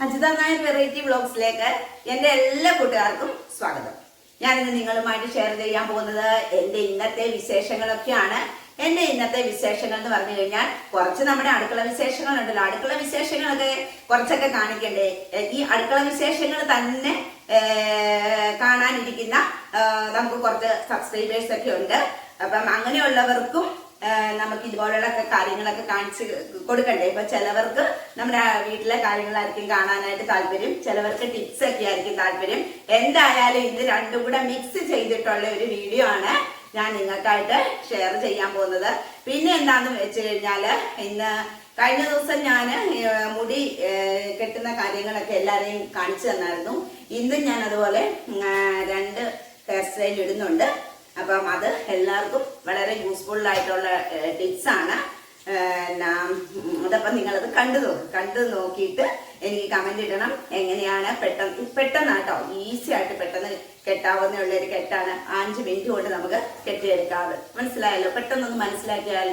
Ajitha Nair variety വ്ളോഗ്സിലേക്ക് എന്റെ എല്ലാ കൂട്ടുകാർക്കും സ്വാഗതം. ഞാനിന്ന് നിങ്ങളുമായിട്ട് ഷെയർ ചെയ്യാൻ പോകുന്നത് എന്റെ ഇന്നത്തെ വിശേഷങ്ങളൊക്കെയാണ്. എന്റെ ഇന്നത്തെ വിശേഷങ്ങൾ എന്ന് പറഞ്ഞു കഴിഞ്ഞാൽ കുറച്ച് നമ്മുടെ അടുക്കള വിശേഷങ്ങളുണ്ടല്ലോ. അടുക്കള വിശേഷങ്ങളൊക്കെ കുറച്ചൊക്കെ കാണിക്കണ്ടേ? ഈ അടുക്കള വിശേഷങ്ങൾ തന്നെ കാണാനിരിക്കുന്ന നമുക്ക് കുറച്ച് സബ്സ്ക്രൈബേഴ്സ് ഒക്കെ ഉണ്ട്. അപ്പം അങ്ങനെയുള്ളവർക്കും നമുക്ക് ഇതുപോലുള്ള കാര്യങ്ങളൊക്കെ കാണിച്ച് കൊടുക്കണ്ടേ? ഇപ്പൊ ചിലവർക്ക് നമ്മുടെ വീട്ടിലെ കാര്യങ്ങളായിരിക്കും കാണാനായിട്ട് താല്പര്യം. ചിലവർക്ക് ടിപ്സ് ഒക്കെ ആയിരിക്കും താല്പര്യം. എന്തായാലും ഇത് രണ്ടും കൂടെ മിക്സ് ചെയ്തിട്ടുള്ള ഒരു വീഡിയോ ആണ് ഞാൻ നിങ്ങൾക്കായിട്ട് ഷെയർ ചെയ്യാൻ പോകുന്നത്. പിന്നെ എന്താന്ന് വെച്ച് കഴിഞ്ഞാൽ ഇന്ന് കഴിഞ്ഞ ദിവസം ഞാൻ മുടി കെട്ടുന്ന കാര്യങ്ങളൊക്കെ എല്ലാരെയും കാണിച്ചു തന്നായിരുന്നു. ഇന്നും ഞാൻ അതുപോലെ രണ്ട് ഹെയർ സ്റ്റൈൽ ഇടുന്നുണ്ട്. അപ്പം അത് എല്ലാവർക്കും വളരെ യൂസ്ഫുൾ ആയിട്ടുള്ള ടിപ്സ് ആണ്. അതപ്പം നിങ്ങളത് കണ്ടു നോക്ക് കണ്ടു നോക്കിയിട്ട് എനിക്ക് കമന്റ് ഇടണം. എങ്ങനെയാണ് പെട്ടെന്ന് പെട്ടെന്ന് കേട്ടോ ഈസി ആയിട്ട് പെട്ടെന്ന് കെട്ടാവുന്ന ഉള്ള ഒരു കെട്ടാണ്. അഞ്ച് മിനിറ്റ് കൊണ്ട് നമുക്ക് കെട്ടിയെടുക്കാറ് മനസ്സിലായല്ലോ? പെട്ടെന്നൊന്ന് മനസ്സിലാക്കിയാൽ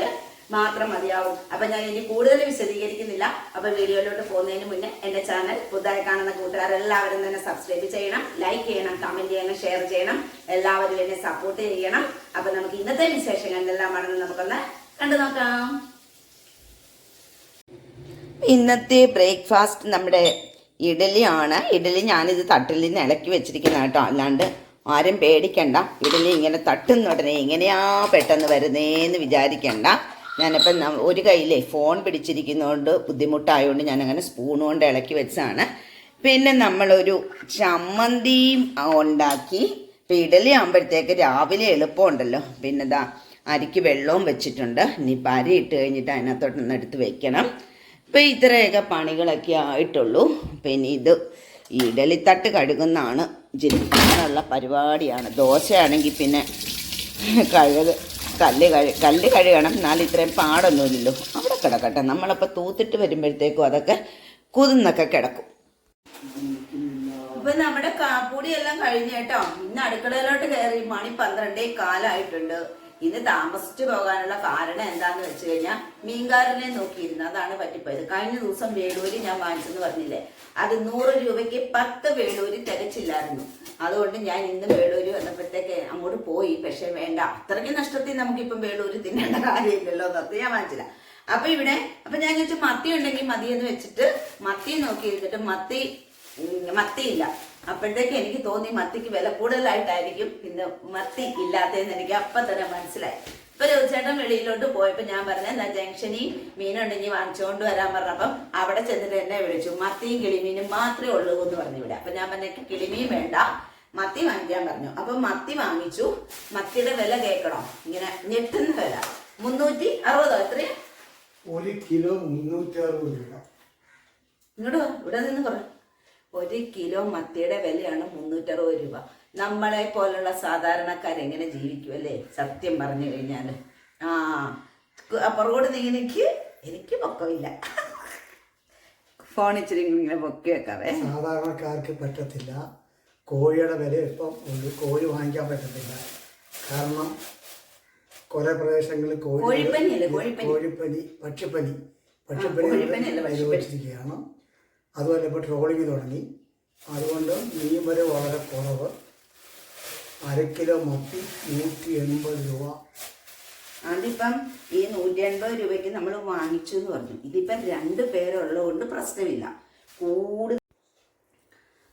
മാത്രം മതിയാവും. അപ്പൊ ഞാൻ ഇനി കൂടുതൽ വിശദീകരിക്കുന്നില്ല. അപ്പൊ വീഡിയോയിലോട്ട് പോകുന്നതിന് മുന്നേ എന്റെ ചാനൽ പുതുതായി കാണുന്ന കൂട്ടുകാരെല്ലാവരും തന്നെ സബ്സ്ക്രൈബ് ചെയ്യണം ലൈക്ക് ചെയ്യണം കമന്റ് ചെയ്യണം ഷെയർ ചെയ്യണം. എല്ലാവരും എന്നെ സപ്പോർട്ട് ചെയ്യണം. അപ്പൊ നമുക്ക് ഇന്നത്തെ വിശേഷങ്ങൾ എന്തെല്ലാമാണെന്ന് നമുക്കൊന്ന് കണ്ടു നോക്കാം. ഇന്നത്തെ ബ്രേക്ക്ഫാസ്റ്റ് നമ്മുടെ ഇഡലിയാണ്. ഇഡലി ഞാനിത് തട്ടിൽ നിന്ന് ഇളക്കി വെച്ചിരിക്കുന്ന കേട്ടോ. അല്ലാണ്ട് ആരും പേടിക്കണ്ട. ഇഡലി ഇങ്ങനെ തട്ടുന്ന ഉടനെ എങ്ങനെയാ പെട്ടെന്ന് വരുന്നേന്ന് വിചാരിക്കണ്ട. ഞാനിപ്പം ഒരു കയ്യിലേ ഫോൺ പിടിച്ചിരിക്കുന്നതുകൊണ്ട് ബുദ്ധിമുട്ടായതുകൊണ്ട് ഞാനങ്ങനെ സ്പൂൺ കൊണ്ട് ഇളക്കി വെച്ചാണ് പിന്നെ നമ്മളൊരു ചമ്മന്തിയും ഉണ്ടാക്കി ഇപ്പം ഇഡലി ആകുമ്പോഴത്തേക്ക് രാവിലെ എളുപ്പമുണ്ടല്ലോ. പിന്നെ ഇതാ അരിക്ക് വെള്ളവും വെച്ചിട്ടുണ്ട്. ഇനി അരി ഇട്ട് കഴിഞ്ഞിട്ട് അതിനകത്തോട്ടൊന്ന് എടുത്ത് വെക്കണം. ഇപ്പം ഇത്രയൊക്കെ പണികളൊക്കെ ആയിട്ടുള്ളൂ. പിന്നെ ഇത് ഇഡലിത്തട്ട് കഴുകുന്നതാണ്. ജിരിക്കാനുള്ള പരിപാടിയാണ്. ദോശയാണെങ്കിൽ പിന്നെ കഴുക കല്ല് കഴു കല്ല് കഴുകണം. എന്നാൽ ഇത്രയും പാടൊന്നുമില്ലല്ലോ. അവിടെ കിടക്കട്ടെ. നമ്മളപ്പോൾ തൂത്തിട്ട് വരുമ്പോഴത്തേക്കും അതൊക്കെ കുതിന്നൊക്കെ കിടക്കും. ഇപ്പൊ നമ്മുടെ കാപ്പൂടി എല്ലാം കഴിഞ്ഞേട്ടോ ഇന്ന് അടുക്കളയിലോട്ട് കയറി. മണി പന്ത്രണ്ടേ കാലായിട്ടുണ്ട്. ഇന്ന് താമസിച്ചു പോകാനുള്ള കാരണം എന്താന്ന് വെച്ച് കഴിഞ്ഞാൽ മീൻകാരനെ നോക്കിയിരുന്നു. അതാണ് പറ്റിപ്പോയത്. കഴിഞ്ഞ ദിവസം വേളൂരി ഞാൻ വാങ്ങിച്ചെന്ന് പറഞ്ഞില്ലേ? അത് നൂറ് രൂപയ്ക്ക് പത്ത് വേളൂരി തികച്ചില്ലായിരുന്നു. അതുകൊണ്ട് ഞാൻ ഇന്ന് വേളൂരി വന്നപ്പോഴത്തേക്ക് അങ്ങോട്ട് പോയി. പക്ഷെ വേണ്ട അത്രയ്ക്ക് നഷ്ടത്തിൽ നമുക്കിപ്പം വേളൂരി തിന്നേണ്ട കാര്യമില്ലല്ലോ. എന്നൊക്കെ ഞാൻ വാങ്ങിച്ചില്ല. അപ്പൊ ഇവിടെ അപ്പൊ ഞാൻ ചോദിച്ചു മത്തി ഉണ്ടെങ്കിൽ മതി എന്ന് വെച്ചിട്ട് മത്തി നോക്കി ഇരുന്നിട്ട് മത്തി മത്തിയില്ല. അപ്പോഴത്തേക്ക് എനിക്ക് തോന്നി മത്തിക്ക് വില കൂടുതലായിട്ടായിരിക്കും ഇന്ന് മത്തി ഇല്ലാത്തതെന്ന് എനിക്ക് അപ്പം തന്നെ മനസ്സിലായി. ഇപ്പൊ രവിചേട്ടൻ വെളിയിലോട്ട് പോയപ്പോ ഞാൻ പറഞ്ഞ എന്താ ജംഗ്ഷനിൽ ഇനി വാങ്ങിച്ചുകൊണ്ട് വരാൻ പറഞ്ഞപ്പം അവിടെ ചെന്നിട്ട് എന്നെ വിളിച്ചു. മത്തിയും കിളിമീനും മാത്രമേ ഉള്ളൂ എന്ന് പറഞ്ഞു ഇവിടെ. അപ്പൊ ഞാൻ പറഞ്ഞ കിളിമീൻ വേണ്ട. മത്തി വാങ്ങിക്കാൻ പറഞ്ഞു. അപ്പൊ മത്തി വാങ്ങിച്ചു. മത്തിയുടെ വില കേൾക്കണം? ഇങ്ങനെ ഞെട്ടുന്ന വില. മുന്നൂറ്റി അറുപതോ? എത്രയാ? ഒരു കിലോ മുന്നൂറ്റി അറുപത് രൂപ. ഇങ്ങോട്ട് ഇവിടെ നിന്ന് പറ ഒരു കിലോ മത്തിയുടെ വിലയാണ് മുന്നൂറ്ററുപത് രൂപ. നമ്മളെ പോലുള്ള സാധാരണക്കാരെങ്ങനെ ജീവിക്കും അല്ലേ? സത്യം പറഞ്ഞു കഴിഞ്ഞാൽ ആ അപ്പുറകോട് നീങ്ങിക്ക് എനിക്ക് പൊക്കമില്ല. ഫോൺ ഇച്ചിരി ഇങ്ങനെ പൊക്കി വെക്കാവേ. സാധാരണക്കാർക്ക് പറ്റത്തില്ല. കോഴിയുടെ വില ഇപ്പം ഉണ്ട്. കോഴി വാങ്ങിക്കാൻ പറ്റത്തില്ല. കാരണം കുറെ പ്രദേശങ്ങളിൽ കോഴി കോഴിപ്പനി. കോഴിപ്പനി പക്ഷിപ്പനി. പക്ഷിപ്പനി അനുഭവിച്ചിരിക്കുകയാണ് അതുപോലെ ഇപ്പോൾ ട്രോളിങ് തുടങ്ങി. അതുകൊണ്ട് മീൻ വരെ വളരെ കുറവ്. അര കിലോ മത്തി നൂറ്റി എൺപത് രൂപ. അതിപ്പം ഈ നൂറ്റി എൺപത് രൂപയ്ക്ക് നമ്മൾ വാങ്ങിച്ചു എന്ന് പറഞ്ഞു. ഇതിപ്പം രണ്ട് പേരുള്ളതുകൊണ്ട് പ്രശ്നമില്ല. കൂടുതൽ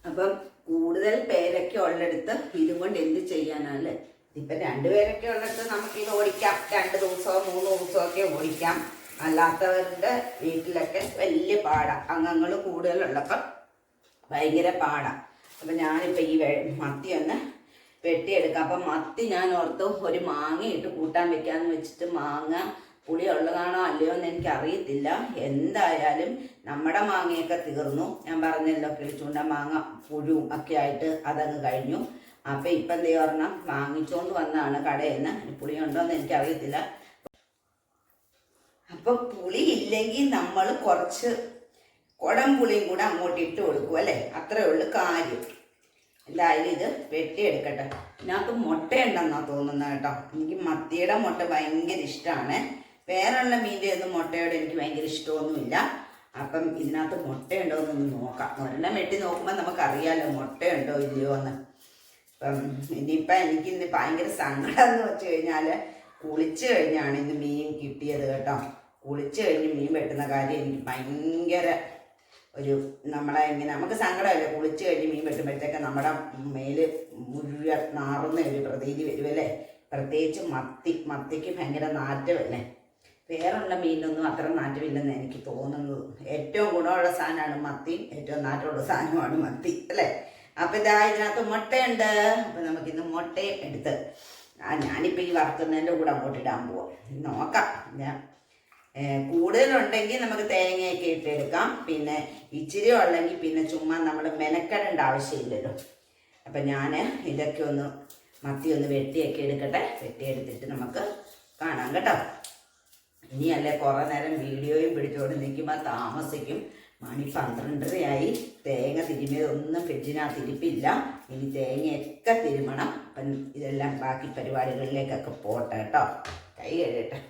അപ്പം കൂടുതൽ പേരൊക്കെ ഉള്ളിടത്ത് ഇതും കൊണ്ട് എന്ത് ചെയ്യാനല്ലേ ഇപ്പം രണ്ടുപേരൊക്കെ ഉള്ളിടത്ത് നമുക്ക് ഇത് ഓടിക്കാം. രണ്ട് ദിവസമോ മൂന്ന് ദിവസമോ ഒക്കെ ഓടിക്കാം. അല്ലാത്തവരുടെ വീട്ടിലൊക്കെ വലിയ പാടാണ് അംഗങ്ങൾ കൂടുതലുള്ളപ്പം ഭയങ്കര പാടാണ് അപ്പം ഞാനിപ്പോൾ ഈ മത്തി ഒന്ന് വെട്ടിയെടുക്കാം. അപ്പം മത്തി ഞാൻ ഓർത്തു ഒരു മാങ്ങ ഇട്ട് കൂട്ടാൻ വെക്കാമെന്ന് വെച്ചിട്ട് മാങ്ങ പുളി ഉള്ളതാണോ അല്ലയോ എന്ന് എനിക്ക് അറിയത്തില്ല എന്തായാലും നമ്മുടെ മാങ്ങയൊക്കെ തീർന്നു. ഞാൻ പറഞ്ഞല്ലോ കിളിച്ചൂണ്ട മാങ്ങ പുഴു ഒക്കെ ആയിട്ട് അതങ്ങ് കഴിഞ്ഞു. അപ്പം ഇപ്പം എന്ത് പറഞ്ഞാൽ വാങ്ങിച്ചുകൊണ്ട് വന്നതാണ് കടയിൽ നിന്ന് പുളി ഉണ്ടോ എന്ന് എനിക്കറിയത്തില്ല. അപ്പൊ പുളി ഇല്ലെങ്കിൽ നമ്മൾ കുറച്ച് കുടം പുളിയും കൂടെ അങ്ങോട്ട് ഇട്ട് കൊടുക്കും അല്ലേ? അത്രേ ഉള്ളൂ കാര്യം. എന്തായാലും ഇത് വെട്ടിയെടുക്കട്ടെ. ഇതിനകത്ത് മുട്ടയുണ്ടെന്നാ തോന്നുന്നത് കേട്ടോ. എനിക്ക് മത്തിയുടെ മുട്ട ഭയങ്കര ഇഷ്ടമാണ്. വേറെയുള്ള മീന്റെ ഒന്നും മുട്ടയോട് എനിക്ക് ഭയങ്കര ഇഷ്ടമൊന്നുമില്ല. അപ്പം ഇതിനകത്ത് മുട്ടയുണ്ടോ എന്നൊന്ന് നോക്കാം. ഒരെണ്ണം വെട്ടി നോക്കുമ്പോൾ നമുക്കറിയാമല്ലോ മുട്ടയുണ്ടോ ഇല്ലയോ എന്ന്. അപ്പം ഇനിയിപ്പം എനിക്ക് ഇന്ന് ഭയങ്കര സങ്കടം എന്ന് വെച്ച് കഴിഞ്ഞാൽ കുളിച്ച് കഴിഞ്ഞാണ് ഇന്ന് മീൻ കിട്ടിയത് കേട്ടോ. കുളിച്ച് കഴിഞ്ഞ് മീൻ വെട്ടുന്ന കാര്യം എനിക്ക് ഭയങ്കര ഒരു നമ്മളെ ഇങ്ങനെ നമുക്ക് സങ്കടമല്ലേ? കുളിച്ച് കഴിഞ്ഞ് മീൻ വെട്ടുമ്പോഴത്തേക്ക് നമ്മുടെ മേൽ മുഴുവൻ നാറുന്ന ഒരു പ്രതീതി വരുമല്ലേ പ്രത്യേകിച്ച് മത്തി മത്തിക്ക് ഭയങ്കര നാറ്റമല്ലേ വേറെയുള്ള മീനൊന്നും അത്ര നാറ്റമില്ലെന്ന് എനിക്ക് തോന്നുന്നത്. ഏറ്റവും ഗുണമുള്ള സാധനമാണ് മത്തി. ഏറ്റവും നാറ്റമുള്ള സാധനമാണ് മത്തി അല്ലേ? അപ്പം ഇതാ ഇതിനകത്ത് മുട്ടയുണ്ട്. അപ്പം നമുക്കിന്ന് മുട്ടയും എടുത്ത് ഞാനിപ്പോൾ ഈ വറുക്കുന്നതിന്റെ കൂടെ അങ്ങോട്ട് ഇടാൻ പോവാം. നോക്കാം. ഞാൻ കൂടുതലുണ്ടെങ്കിൽ നമുക്ക് തേങ്ങയൊക്കെ ഇട്ടെടുക്കാം. പിന്നെ ഇച്ചിരി ഉള്ളെങ്കിൽ പിന്നെ ചുമ്മാ നമ്മൾ മെനക്കെടേണ്ട ആവശ്യമില്ലല്ലോ. അപ്പം ഞാൻ ഇതൊക്കെ ഒന്ന് മത്തി ഒന്ന് വെട്ടിയൊക്കെ എടുക്കട്ടെ. വെട്ടിയെടുത്തിട്ട് നമുക്ക് കാണാം കേട്ടോ. ഇനിയല്ലേ കുറേ നേരം വീഡിയോയും പിടിച്ചുകൊണ്ട് നിൽക്കുമ്പോൾ താമസിക്കും. മണി പന്ത്രണ്ടരയായി. തേങ്ങ തിരുമിയതൊന്നും ഫ്രിഡ്ജിനകത്ത് ഇരിപ്പില്ല. ഇനി തേങ്ങയൊക്കെ തിരുമണം. അപ്പം ഇതെല്ലാം ബാക്കി പരിപാടികളിലേക്കൊക്കെ പോട്ടെ കേട്ടോ. കൈ കഴുകട്ടെ.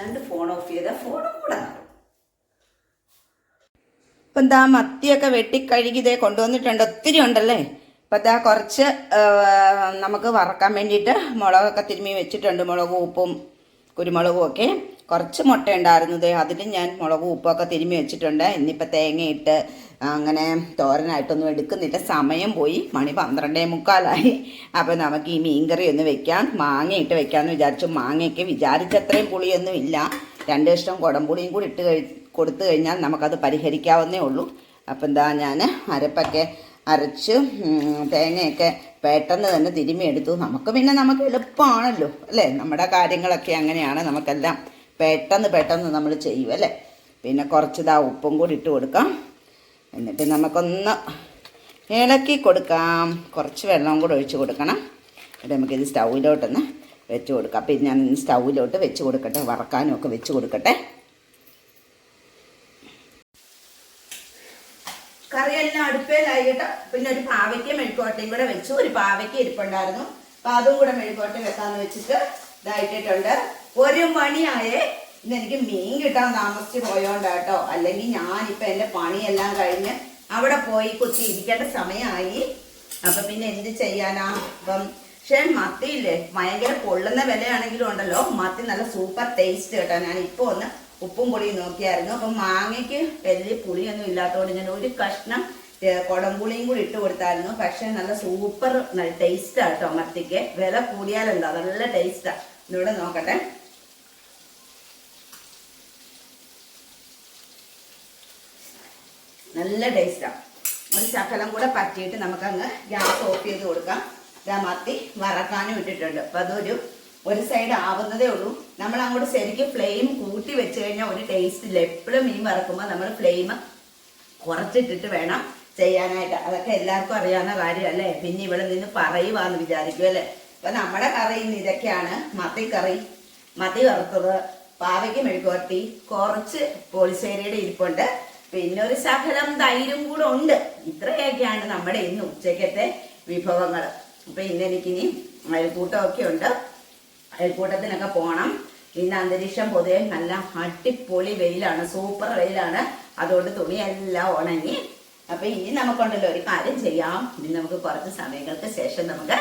അല്ലാണ്ട് ഫോൺ ഓഫ് ചെയ്താൽ ഫോണും കൂടെ നടക്കും ഇപ്പം എന്താ മത്തിയൊക്കെ വെട്ടിക്കഴുകി ഇതേ കൊണ്ടുവന്നിട്ടുണ്ട്. ഒത്തിരി ഉണ്ടല്ലേ? ഇപ്പം ദാ കുറച്ച് നമുക്ക് വറക്കാൻ വേണ്ടിയിട്ട് മുളകൊക്കെ തിരുമ്മി വെച്ചിട്ടുണ്ട്. മുളകും ഉപ്പും കുരുമുളകും ഒക്കെ. കുറച്ച് മുട്ട ഉണ്ടായിരുന്നത് ദേ. അതിൽ ഞാൻ മുളകും ഉപ്പൊക്കെ തിരുമ്മി വെച്ചിട്ടുണ്ട്. ഇന്നിപ്പോൾ തേങ്ങയിട്ട് അങ്ങനെ തോരനായിട്ടൊന്നും എടുക്കുന്നില്ല. സമയം പോയി. മണി പന്ത്രണ്ടേ മുക്കാലായി. അപ്പോൾ നമുക്ക് ഈ മീൻകറി ഒന്ന് വെക്കാം. മാങ്ങയിട്ട് വെക്കാമെന്ന് വിചാരിച്ചു. മാങ്ങയൊക്കെ വിചാരിച്ചത്രയും പുളിയൊന്നും ഇല്ല. രണ്ട് ഇഷ്ടം കുടംപുളിയും കൂടി ഇട്ട് കഴി കൊടുത്തു കഴിഞ്ഞാൽ നമുക്കത് പരിഹരിക്കാവുന്നേ ഉള്ളൂ. അപ്പം എന്താ ഞാൻ അരപ്പൊക്കെ അരച്ച് തേങ്ങയൊക്കെ പെട്ടെന്ന് തന്നെ തിരുമ്മി എടുത്തു. നമുക്ക് പിന്നെ നമുക്ക് എളുപ്പമാണല്ലോ അല്ലേ? നമ്മുടെ കാര്യങ്ങളൊക്കെ അങ്ങനെയാണ് നമുക്കെല്ലാം പെട്ടെന്ന് പെട്ടെന്ന് നമ്മൾ ചെയ്യും അല്ലേ? പിന്നെ കുറച്ച് ഇതാ ഉപ്പും കൂടി ഇട്ട് കൊടുക്കാം. എന്നിട്ട് നമുക്കൊന്ന് ഇളക്കി കൊടുക്കാം. കുറച്ച് വെള്ളം കൂടെ ഒഴിച്ച് കൊടുക്കണം. എന്നിട്ട് നമുക്കിത് സ്റ്റൗവിലോട്ടൊന്ന് വെച്ച് കൊടുക്കാം. അപ്പം ഞാൻ സ്റ്റൗവിലോട്ട് വെച്ച് കൊടുക്കട്ടെ. വറക്കാനും ഒക്കെ വെച്ച് കൊടുക്കട്ടെ. കറിയെല്ലാം അടുപ്പേലായി കേട്ടോ. പിന്നെ ഒരു പാവയ്ക്ക മെഴുക്കോട്ടയും കൂടെ വെച്ചു. ഒരു പാവയ്ക്ക ഇരിപ്പുണ്ടായിരുന്നു. അപ്പൊ അതും കൂടെ മെഴുക്കോട്ടയും വെക്കാന്ന് വെച്ചിട്ട് ഇതായിട്ടിട്ടുണ്ട്. ഒരു മണിയായേ ഇന്ന് എനിക്ക് മീൻ കിട്ടാൻ താമസിച്ച് പോയോണ്ടാട്ടോ. അല്ലെങ്കിൽ ഞാനിപ്പോ എന്റെ പണിയെല്ലാം കഴിഞ്ഞ് അവിടെ പോയി കൊച്ചി ഇരിക്കേണ്ട സമയമായി. അപ്പൊ പിന്നെ എന്ത് ചെയ്യാനാ? അപ്പം പക്ഷേ മത്തിയില്ലേ ഭയങ്കര പൊള്ളുന്ന വിലയാണെങ്കിലും ഉണ്ടല്ലോ. മത്തി നല്ല സൂപ്പർ ടേസ്റ്റ് കേട്ടോ. ഞാൻ ഇപ്പൊ ഒന്ന് ഉപ്പും പൊടിയും നോക്കിയായിരുന്നു. അപ്പം മാങ്ങയ്ക്ക് വലിയ പുളിയൊന്നും ഇല്ലാത്തതുകൊണ്ട് ഞാൻ ഒരു കഷ്ണം കുടംപുളിയും കൂടി ഇട്ട് കൊടുത്തായിരുന്നു. പക്ഷെ നല്ല സൂപ്പർ നല്ല ടേസ്റ്റാ കേട്ടോ മത്തിക്ക്. വില കൂടിയാലുണ്ടോ നല്ല ടേസ്റ്റാ ഇവിടെ നോക്കട്ടെ. നല്ല ടേസ്റ്റാണ് ഒരു ശകലം കൂടെ പറ്റിയിട്ട് നമുക്കങ്ങ് ഗ്യാസ് ഓഫ് ചെയ്ത് കൊടുക്കാം. ഇതാ മത്തി വറക്കാനും ഇട്ടിട്ടുണ്ട്. അപ്പം അതൊരു ഒരു സൈഡ് ആവുന്നതേ ഉള്ളൂ. നമ്മൾ അങ്ങോട്ട് ശരിക്കും ഫ്ലെയിം കൂട്ടി വെച്ച് കഴിഞ്ഞാൽ ഒരു ടേസ്റ്റ് ഇല്ല. എപ്പോഴും മീൻ വറക്കുമ്പോൾ നമ്മൾ ഫ്ലെയിം കുറച്ചിട്ടിട്ട് വേണം ചെയ്യാനായിട്ട്. അതൊക്കെ എല്ലാവർക്കും അറിയാവുന്ന കാര്യമല്ലേ? പിന്നെ ഇവിടെ നിന്ന് പറയുവാന്ന് വിചാരിക്കും അല്ലേ? അപ്പൊ നമ്മുടെ കറി ഇന്ന് ഇതൊക്കെയാണ്. മത്തിക്കറി മത്തി വറുത്തത് പാവയ്ക്ക് മെഴുകുവരട്ടി കുറച്ച് പോളിശ്ശേരിയുടെ ഇരിപ്പുണ്ട്. പിന്നെ ഒരു ശകലം തൈരും കൂടെ ഉണ്ട്. ഇത്രയൊക്കെയാണ് നമ്മുടെ ഇന്ന് ഉച്ചക്കത്തെ വിഭവങ്ങൾ അപ്പൊ ഇന്ന് എനിക്കിനി അയൽക്കൂട്ടമൊക്കെ ഉണ്ട്. അയൽക്കൂട്ടത്തിനൊക്കെ പോകണം ഇന്ന് അന്തരീക്ഷം പൊതുവെ നല്ല അടിപൊളി വെയിലാണ് സൂപ്പർ വെയിലാണ്. അതുകൊണ്ട് തുണിയെല്ലാം ഉണങ്ങി. അപ്പൊ ഇനി നമുക്കുണ്ടല്ലോ ഒരു കാര്യം ചെയ്യാം. ഇനി നമുക്ക് കുറച്ച് സമയങ്ങൾക്ക് ശേഷം നമുക്ക്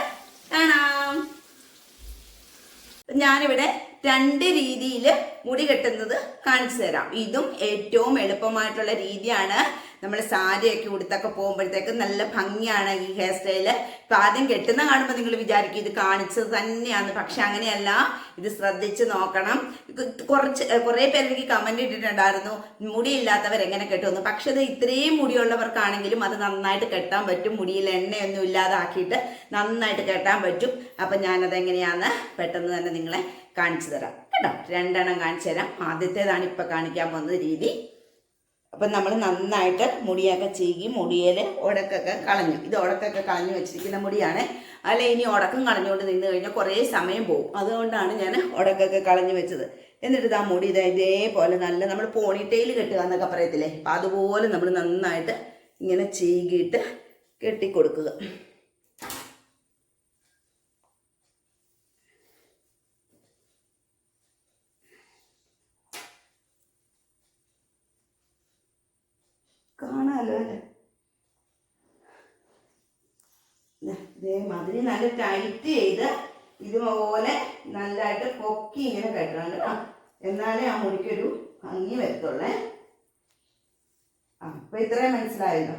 ഞാനിവിടെ രണ്ട് രീതിയിൽ മുടി കെട്ടുന്നത് കാണിച്ചു തരാം. ഇതും ഏറ്റവും എളുപ്പമായിട്ടുള്ള രീതിയാണ്. നമ്മൾ സാരിയൊക്കെ ഉടുത്തൊക്കെ പോകുമ്പോഴത്തേക്ക് നല്ല ഭംഗിയാണ് ഈ ഹെയർ സ്റ്റൈൽ ഇപ്പൊ ആദ്യം കെട്ടുന്ന കാണുമ്പോൾ നിങ്ങൾ വിചാരിക്കും ഇത് കാണിച്ചത് തന്നെയാണ് പക്ഷെ അങ്ങനെയല്ല. ഇത് ശ്രദ്ധിച്ച് നോക്കണം. കുറച്ച് കുറേ പേര് എനിക്ക് കമന്റ് ഇട്ടിട്ടുണ്ടായിരുന്നു. മുടിയില്ലാത്തവർ എങ്ങനെ കെട്ടുമെന്ന്. പക്ഷെ ഇത് ഇത്രയും മുടിയുള്ളവർക്കാണെങ്കിലും അത് നന്നായിട്ട് കെട്ടാൻ പറ്റും. മുടിയിൽ എണ്ണയൊന്നും ഇല്ലാതാക്കിയിട്ട് നന്നായിട്ട് കെട്ടാൻ പറ്റും. അപ്പൊ ഞാനത് എങ്ങനെയാന്ന് പെട്ടെന്ന് തന്നെ നിങ്ങളെ കാണിച്ചു തരാം. കേട്ടോ? രണ്ടെണ്ണം കാണിച്ചു തരാം. ആദ്യത്തേതാണ് ഇപ്പൊ കാണിക്കാൻ പോകുന്ന രീതി. അപ്പം നമ്മൾ നന്നായിട്ട് മുടിയൊക്കെ ചീകി മുടിയിൽ ഉടക്കൊക്കെ കളഞ്ഞു. ഇത് ഉടക്കൊക്കെ കളഞ്ഞു വെച്ചിരിക്കുന്ന മുടിയാണ്. അല്ല ഇനി ഉടക്കം കളഞ്ഞുകൊണ്ട് നിന്ന് കഴിഞ്ഞാൽ കുറേ സമയം പോകും അതുകൊണ്ടാണ് ഞാൻ ഉടക്കൊക്കെ കളഞ്ഞു വെച്ചത്. എന്നിട്ട് ആ മുടി ഇതാ ഇതേപോലെ നല്ല നമ്മൾ പോണിറ്റെയിൽ കെട്ടുക എന്നൊക്കെ പറയത്തില്ലേ? അപ്പം അതുപോലെ നമ്മൾ നന്നായിട്ട് ഇങ്ങനെ ചീകിയിട്ട് കെട്ടിക്കൊടുക്കുക കാണാലോ അല്ലേ ഇതേമാതിരി നല്ല ടൈറ്റ് ചെയ്ത് ഇതുപോലെ നല്ലതായിട്ട് പൊക്കി ഇങ്ങനെ കെട്ടണം കേട്ടോ. എന്നാലേ ആ മുടിക്കൊരു ഭംഗി വരത്തുള്ളേ. ആ അപ്പൊ ഇത്രയും മനസ്സിലായല്ലോ.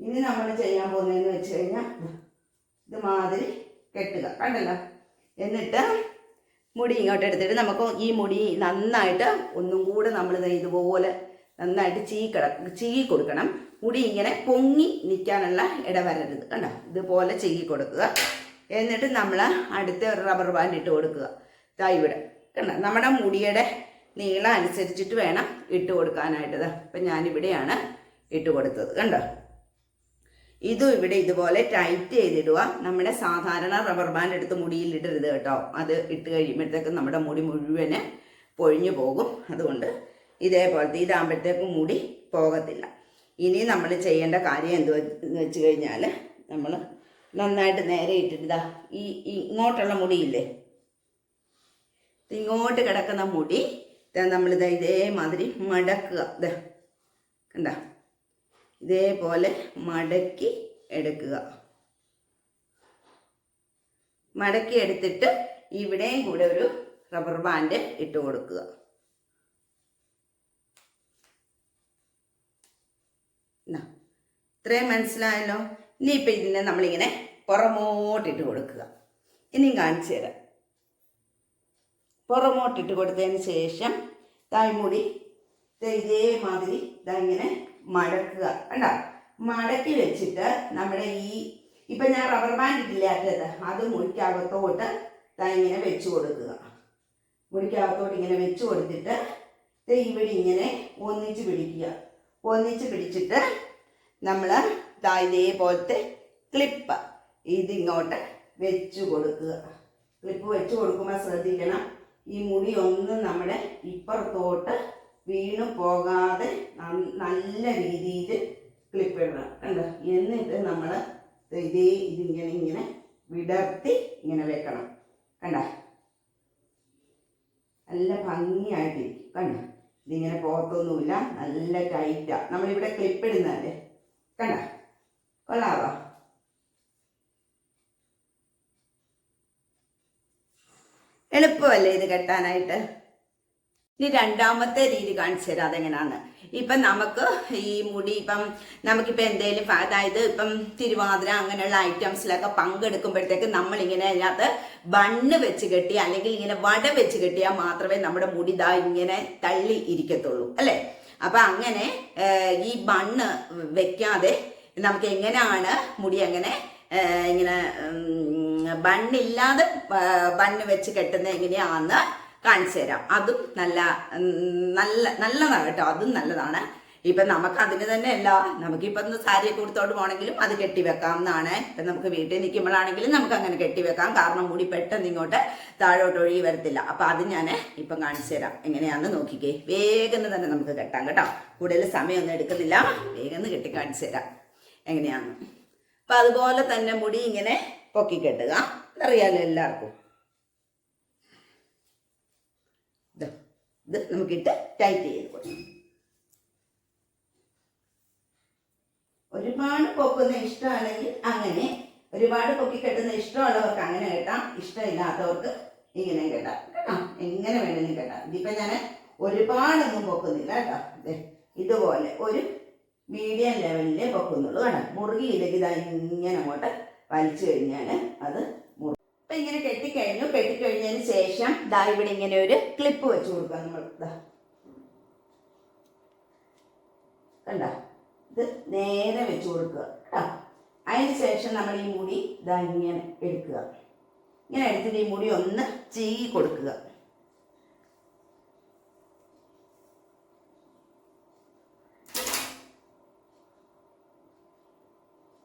ഇനി നമ്മൾ ചെയ്യാൻ പോകുന്നതെന്ന് വെച്ച് കഴിഞ്ഞാൽ ഇത് മാതിരി കെട്ടുക. കണ്ടല്ലോ? എന്നിട്ട് മുടി ഇങ്ങോട്ട് എടുത്തിട്ട് നമുക്ക് ഈ മുടി നന്നായിട്ട് ഒന്നും കൂടെ നമ്മൾ ഇതുപോലെ നന്നായിട്ട് ചീ കിട ചീകി കൊടുക്കണം. മുടി ഇങ്ങനെ പൊങ്ങി നിൽക്കാനുള്ള ഇടവരരുത് കണ്ടോ? ഇതുപോലെ ചെയ്യി കൊടുക്കുക. എന്നിട്ട് നമ്മൾ അടുത്ത ഒരു റബ്ബർ ബാൻഡ് ഇട്ട് കൊടുക്കുക. ഇതായി ഇവിടെ. കണ്ടോ? നമ്മുടെ മുടിയുടെ നീളം അനുസരിച്ചിട്ട് വേണം ഇട്ട് കൊടുക്കാനായിട്ടത് അപ്പം ഞാനിവിടെയാണ് ഇട്ട് കൊടുത്തത്. കണ്ടോ? ഇതും ഇവിടെ ഇതുപോലെ ടൈറ്റ് ചെയ്തിടുക. നമ്മുടെ സാധാരണ റബ്ബർ ബാൻഡ് എടുത്ത് മുടിയിൽ ഇടരുത് കേട്ടോ. അത് ഇട്ട് കഴിയുമ്പോഴത്തേക്കും നമ്മുടെ മുടി മുഴുവൻ പൊഴിഞ്ഞു പോകും. അതുകൊണ്ട് ഇതേപോലത്തെ ഇതാകുമ്പോഴത്തേക്കും മുടി പോകത്തില്ല. ഇനി നമ്മൾ ചെയ്യേണ്ട കാര്യം എന്ത് വെച്ച് കഴിഞ്ഞാൽ നമ്മൾ നന്നായിട്ട് നേരെ ഇട്ടിട്ട് ഈ ഇങ്ങോട്ടുള്ള മുടിയില്ലേ? ഇങ്ങോട്ട് കിടക്കുന്ന മുടി നമ്മളിത് ഇതേമാതിരി മടക്കുക. ഇത് കണ്ട? ഇതേപോലെ മടക്കി എടുക്കുക. മടക്കി എടുത്തിട്ട് ഇവിടെയും കൂടെ ഒരു റബ്ബർ ബാൻഡ് ഇട്ട് കൊടുക്കുക. എന്നാ, ഇത്രയും മനസ്സിലായല്ലോ. ഇനി ഇനിയിപ്പോൾ ഇതിനെ നമ്മളിങ്ങനെ പുറമോട്ടിട്ട് കൊടുക്കുക. ഇനിയും കാണിച്ചു തരാം. പുറമോട്ടിട്ട് കൊടുത്തതിന് ശേഷം തായ്മുടി ഇതേമാതിരി ഇതാ ഇങ്ങനെ മടക്കുക കണ്ട? മടക്കി വെച്ചിട്ട് നമ്മുടെ ഈ ഇപ്പം ഞാൻ റബ്ബർ ബാൻഡ് ഇട്ടില്ലാത്തത് അത് മുടിക്കകത്തോട്ട് ദാ ഇങ്ങനെ വെച്ച് കൊടുക്കുക. മുടിക്കകത്തോട്ട് ഇങ്ങനെ വെച്ച് കൊടുത്തിട്ട് ഇവിടെ ഇങ്ങനെ ഒന്നിച്ച് പിടിക്കുക. ഒന്നിച്ച് പിടിച്ചിട്ട് നമ്മൾ ദാ ഇതേപോലത്തെ ക്ലിപ്പ് ഇതിങ്ങോട്ട് വെച്ച് കൊടുക്കുക. ക്ലിപ്പ് വെച്ച് കൊടുക്കുമ്പോൾ ശ്രദ്ധിക്കണം. ഈ മുടി ഒന്നും നമ്മുടെ ഇപ്പുറത്തോട്ട് വീണു പോകാതെ നല്ല രീതിയിൽ ക്ലിപ്പ് ഇടണം കണ്ടോ? എന്നിട്ട് നമ്മൾ ഇതേ ഇതിങ്ങനെ ഇങ്ങനെ വിടർത്തി ഇങ്ങനെ വെക്കണം. കണ്ട? നല്ല ഭംഗിയായിട്ടിരിക്കും. കണ്ട? ഇതിങ്ങനെ പോകത്തൊന്നുമില്ല. നല്ല ടൈറ്റാണ് നമ്മളിവിടെ ക്ലിപ്പ് ഇടുന്നതല്ലേ? കണ്ട? കൊള്ളാവോ? എളുപ്പമല്ലേ ഇത് കെട്ടാനായിട്ട്? ഇനി രണ്ടാമത്തെ രീതി കാണിച്ചു തരാം അതെങ്ങനെയാന്ന് ഇപ്പം നമുക്ക് ഈ മുടി ഇപ്പം നമുക്കിപ്പോൾ എന്തെങ്കിലും അതായത് ഇപ്പം തിരുവാതിര അങ്ങനെയുള്ള ഐറ്റംസിലൊക്കെ പങ്കെടുക്കുമ്പോഴത്തേക്ക് നമ്മളിങ്ങനെ അതിനകത്ത് ബണ്ണ് വെച്ച് കെട്ടി അല്ലെങ്കിൽ ഇങ്ങനെ വട വെച്ച് കെട്ടിയാൽ മാത്രമേ നമ്മുടെ മുടി ദാ ഇങ്ങനെ തള്ളി ഇരിക്കത്തുള്ളൂ അല്ലേ? അപ്പം അങ്ങനെ ഈ ബണ്ണ് വെക്കാതെ നമുക്ക് എങ്ങനെയാണ് മുടി അങ്ങനെ ഇങ്ങനെ ബണ്ണില്ലാതെ ബണ്ണ് വെച്ച് കെട്ടുന്ന എങ്ങനെയാണെന്ന് കാണിച്ചു തരാം. അതും നല്ല നല്ല നല്ലതാണ് കേട്ടോ. അതും നല്ലതാണ്. ഇപ്പം നമുക്ക് അതിന് തന്നെ അല്ല നമുക്കിപ്പം സാരിയൊക്കെ കൊടുത്തോട്ട് പോകണമെങ്കിലും അത് കെട്ടിവെക്കാവുന്നതാണ്. ഇപ്പം നമുക്ക് വീട്ടിൽ നിൽക്കുമ്പോഴാണെങ്കിലും നമുക്ക് അങ്ങനെ കെട്ടിവെക്കാം. കാരണം മുടി പെട്ടെന്ന് ഇങ്ങോട്ട് താഴോട്ട് ഒഴുകി വരത്തില്ല. അപ്പം അത് ഞാൻ ഇപ്പം കാണിച്ചു തരാം. എങ്ങനെയാണെന്ന് നോക്കിക്കേ. വേഗം തന്നെ നമുക്ക് കെട്ടാം കേട്ടോ. കൂടുതൽ സമയമൊന്നും എടുക്കുന്നില്ല. വേഗം കെട്ടി കാണിച്ചു തരാം. എങ്ങനെയാണെന്ന്. അപ്പം അതുപോലെ തന്നെ മുടി ഇങ്ങനെ പൊക്കി കെട്ടുക അറിയാലോ എല്ലാവർക്കും ഇത് ഇത് നമുക്കിട്ട് ടൈറ്റ് ചെയ്ത് കൊടുക്കാം. ഒരുപാട് പൊക്കുന്ന ഇഷ്ടമാണെങ്കിൽ അങ്ങനെ ഒരുപാട് പൊക്കി കെട്ടുന്ന ഇഷ്ടമുള്ളവർക്ക് അങ്ങനെ കെട്ടാം. ഇഷ്ടമില്ലാത്തവർക്ക് ഇങ്ങനെ കെട്ടാം. കേട്ടോ? എങ്ങനെ വേണമെങ്കിലും കെട്ടാം. ഇതിപ്പോൾ ഞാൻ ഒരുപാടൊന്നും പൊക്കുന്നില്ല കേട്ടോ. ഇതുപോലെ ഒരു മീഡിയം ലെവലിലേ പൊക്കുന്നുള്ളൂ കേട്ടോ. മുറുകിയിലേക്ക് ഇതാ ഇങ്ങനെ അങ്ങോട്ട് വലിച്ചു കഴിഞ്ഞാൽ അത് അപ്പം ഇങ്ങനെ കെട്ടിക്കഴിഞ്ഞു. കെട്ടിക്കഴിഞ്ഞതിന് ശേഷം ദാ ഇവിടെ ഇങ്ങനെ ഒരു ക്ലിപ്പ് വെച്ച് കൊടുക്കുക നമ്മൾ ദാ. കണ്ട? ഇത് നേരെ വെച്ച് കൊടുക്കുക. കേട്ടോ? അതിന് ശേഷം നമ്മൾ ഈ മുടി ഇതാ ഇങ്ങനെ എടുക്കുക. ഇങ്ങനെ എടുത്തിട്ട് ഈ മുടി ഒന്ന് ചീകി കൊടുക്കുക.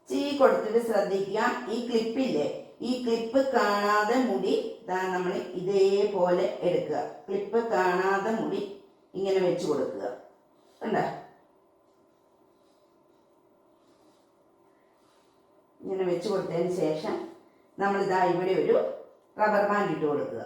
ചീ കൊടുത്തിട്ട് ശ്രദ്ധിക്കുക. ഈ ക്ലിപ്പില്ലേ ഈ ക്ലിപ്പ് കാണാതെ മുടി ഇതാ നമ്മൾ ഇതേപോലെ എടുക്കുക. ക്ലിപ്പ് കാണാതെ മുടി ഇങ്ങനെ വെച്ച് കൊടുക്കുക. കണ്ട? ഇങ്ങനെ വെച്ച് കൊടുത്തതിന് ശേഷം നമ്മൾ ഇതാ ഇവിടെ ഒരു റബ്ബർ ബാൻഡ് ഇട്ട് കൊടുക്കുക.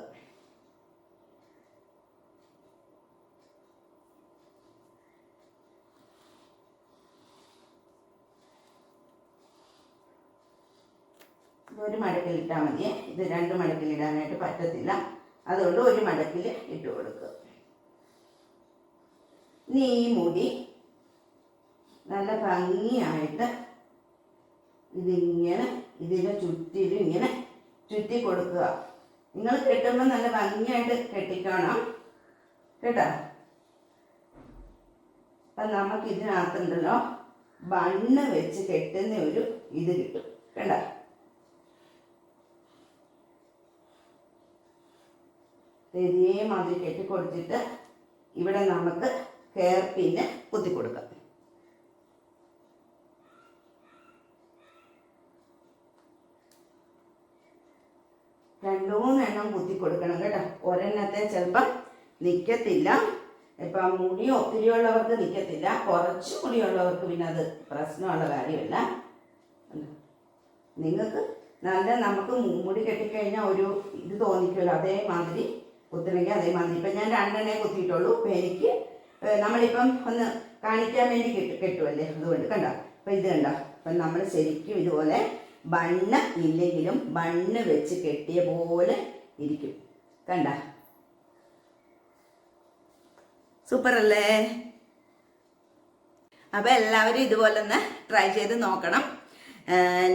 ഒരു മടക്കിലിട്ടാൽ മതി ഇത് രണ്ട് മടക്കിലിടാനായിട്ട് പറ്റത്തില്ല. അതുകൊണ്ട് ഒരു മടക്കിൽ ഇട്ട് കൊടുക്കുക ഇനി ഈ മുടി നല്ല ഭംഗിയായിട്ട് ഇതിങ്ങനെ ഇതിന്റെ ചുറ്റിലും ഇങ്ങനെ ചുറ്റി കൊടുക്കുക. നിങ്ങൾ കെട്ടുമ്പോൾ നല്ല ഭംഗിയായിട്ട് കെട്ടിക്കണം. കേട്ടോ? അപ്പം നമുക്ക് ഇതിനകത്തുണ്ടല്ലോ ബണ്ണ് വെച്ച് കെട്ടുന്ന ഒരു ഇത് കിട്ടും. കേട്ടോ ഇതേമാതിരി കെട്ടി കൊടുത്തിട്ട് ഇവിടെ നമുക്ക് ഹെയർ പിന്ന് കുത്തി കൊടുക്കാം രണ്ടു മൂന്നെണ്ണം കുത്തി കൊടുക്കണം കേട്ടോ. ഒരെണ്ണത്തെ ചിലപ്പം നിൽക്കത്തില്ല ഇപ്പം മുടി ഒത്തിരി ഉള്ളവർക്ക് നിൽക്കത്തില്ല കുറച്ച് മുടിയുള്ളവർക്ക് പിന്നെ അത് പ്രശ്നമുള്ള കാര്യമല്ല. നിങ്ങൾക്ക് നല്ല നമുക്ക് മുടി കെട്ടിക്കഴിഞ്ഞാൽ ഒരു ഇത് തോന്നിക്കുമല്ലോ. അതേമാതിരി കുത്തണമെങ്കിൽ അതേമാതിരി. ഇപ്പം ഞാൻ രണ്ടെണ്ണേ കുത്തിയിട്ടുള്ളൂ. ഇപ്പം എനിക്ക് നമ്മളിപ്പം ഒന്ന് കാണിക്കാൻ വേണ്ടി കിട്ടും കെട്ടുമല്ലേ അതുകൊണ്ട് കണ്ട? അപ്പം ഇത് കണ്ട? അപ്പം നമ്മൾ ശരിക്കും ഇതുപോലെ ബണ്ണ് ഇല്ലെങ്കിലും ബണ്ണ് വെച്ച് കെട്ടിയ പോലെ ഇരിക്കും. കണ്ട? സൂപ്പർ അല്ലേ അപ്പം എല്ലാവരും ഇതുപോലെ ഒന്ന് ട്രൈ ചെയ്ത് നോക്കണം.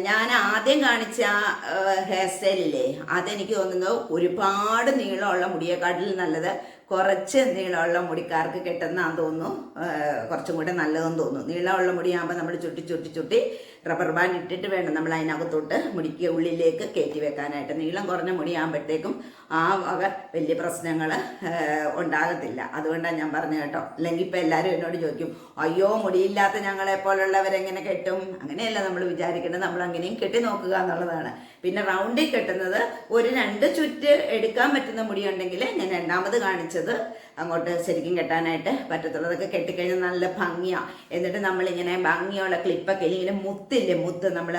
ഞാൻ ആദ്യം കാണിച്ച ഹെയർ സ്റ്റൈലില്ലേ അതെനിക്ക് തോന്നുന്നു ഒരുപാട് നീളമുള്ള മുടിയെക്കാട്ടിൽ നല്ലത് കുറച്ച് നീളമുള്ള മുടിക്കാർക്ക് കിട്ടുന്നതാന്ന് തോന്നുന്നു. കുറച്ചും കൂടെ നല്ലതെന്ന് തോന്നുന്നു. നീളമുള്ള മുടിയാകുമ്പോൾ നമ്മൾ ചുട്ടി ചുട്ടി ചുട്ടി റബ്ബർ ബാൻഡ് ഇട്ടിട്ട് വേണം നമ്മൾ അതിനകത്തോട്ട് മുടിക്ക് ഉള്ളിലേക്ക് കയറ്റി വെക്കാനായിട്ട്. നീളം കുറഞ്ഞ മുടിയാകുമ്പോഴത്തേക്കും ആ വക വലിയ പ്രശ്നങ്ങൾ ഉണ്ടാകത്തില്ല. അതുകൊണ്ടാണ് ഞാൻ പറഞ്ഞു കേട്ടോ. അല്ലെങ്കിൽ ഇപ്പം എല്ലാവരും എന്നോട് ചോദിക്കും അയ്യോ മുടിയില്ലാത്ത ഞങ്ങളെ പോലുള്ളവരെങ്ങനെ കെട്ടും? അങ്ങനെയല്ല നമ്മൾ വിചാരിക്കേണ്ടത് നമ്മൾ അങ്ങനെയും കെട്ടി നോക്കുക എന്നുള്ളതാണ്. പിന്നെ റൗണ്ടിൽ കെട്ടുന്നത് ഒരു രണ്ട് ചുറ്റ് എടുക്കാൻ പറ്റുന്ന മുടിയുണ്ടെങ്കിൽ ഞാൻ രണ്ടാമത് കാണിച്ചത് അങ്ങോട്ട് ശരിക്കും കെട്ടാനായിട്ട് പറ്റത്തുള്ളൂ അതൊക്കെ കെട്ടിക്കഴിഞ്ഞാൽ നല്ല ഭംഗിയാണ് എന്നിട്ട് നമ്മളിങ്ങനെ ഭംഗിയുള്ള ക്ലിപ്പൊക്കെ ഇങ്ങനെ മുത്തില്ലേ മുത്ത് നമ്മൾ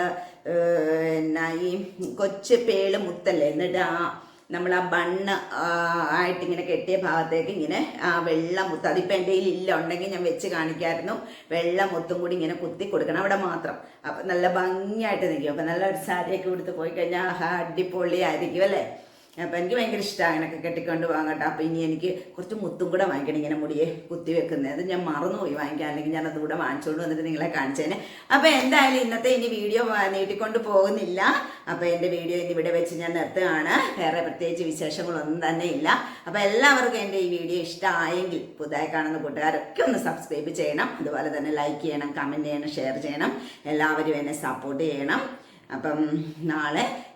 എന്നാ ഈ കൊച്ചു പേൾ മുത്തല്ലേ എന്നിട്ട് ആ നമ്മൾ ആ ബണ്ണ് ആയിട്ടിങ്ങനെ കെട്ടിയ ഭാഗത്തേക്ക് ഇങ്ങനെ ആ വെള്ള മുത്ത് അതിപ്പോൾ എന്റെ കയ്യിൽ ഇല്ല ഉണ്ടെങ്കിൽ ഞാൻ വെച്ച് കാണിക്കായിരുന്നു. വെള്ള മുത്തും കൂടി ഇങ്ങനെ കുത്തി കൊടുക്കണം അവിടെ മാത്രം. അപ്പം നല്ല ഭംഗിയായിട്ട് നിൽക്കും. അപ്പം നല്ല ഒരു സാരിയൊക്കെ കൊടുത്ത് പോയി കഴിഞ്ഞാൽ അടിപൊളിയായിരിക്കും അല്ലേ? അപ്പം എനിക്ക് ഭയങ്കര ഇഷ്ടമാണ് അങ്ങനെയൊക്കെ കെട്ടിക്കൊണ്ട് പോകാൻ കേട്ടോ. അപ്പം ഇനി എനിക്ക് കുറച്ച് മുത്തും കൂടെ വാങ്ങിക്കണം ഇങ്ങനെ മുടിയെ കുത്തി വെക്കുന്നത്. അത് ഞാൻ മറന്നുപോയി വാങ്ങിക്കാൻ. അല്ലെങ്കിൽ ഞാൻ അതുകൂടെ വാങ്ങിച്ചുകൊണ്ട് വന്നിട്ട് നിങ്ങളെ കാണിച്ചേനെ. അപ്പം എന്തായാലും ഇന്നത്തെ ഇനി വീഡിയോ നീട്ടിക്കൊണ്ട് പോകുന്നില്ല. അപ്പം എന്റെ വീഡിയോ ഇനി ഇവിടെ വെച്ച് ഞാൻ നിർത്തുകയാണ്. വേറെ പ്രത്യേകിച്ച് വിശേഷങ്ങളൊന്നും തന്നെ ഇല്ല. അപ്പം എല്ലാവർക്കും എന്റെ ഈ വീഡിയോ ഇഷ്ടമായെങ്കിൽ പുതുതായി കാണുന്ന കൂട്ടുകാരൊക്കെ ഒന്ന് സബ്സ്ക്രൈബ് ചെയ്യണം. അതുപോലെ തന്നെ ലൈക്ക് ചെയ്യണം കമന്റ് ചെയ്യണം ഷെയർ ചെയ്യണം. എല്ലാവരും എന്നെ സപ്പോർട്ട് ചെയ്യണം. അപ്പം നാളെ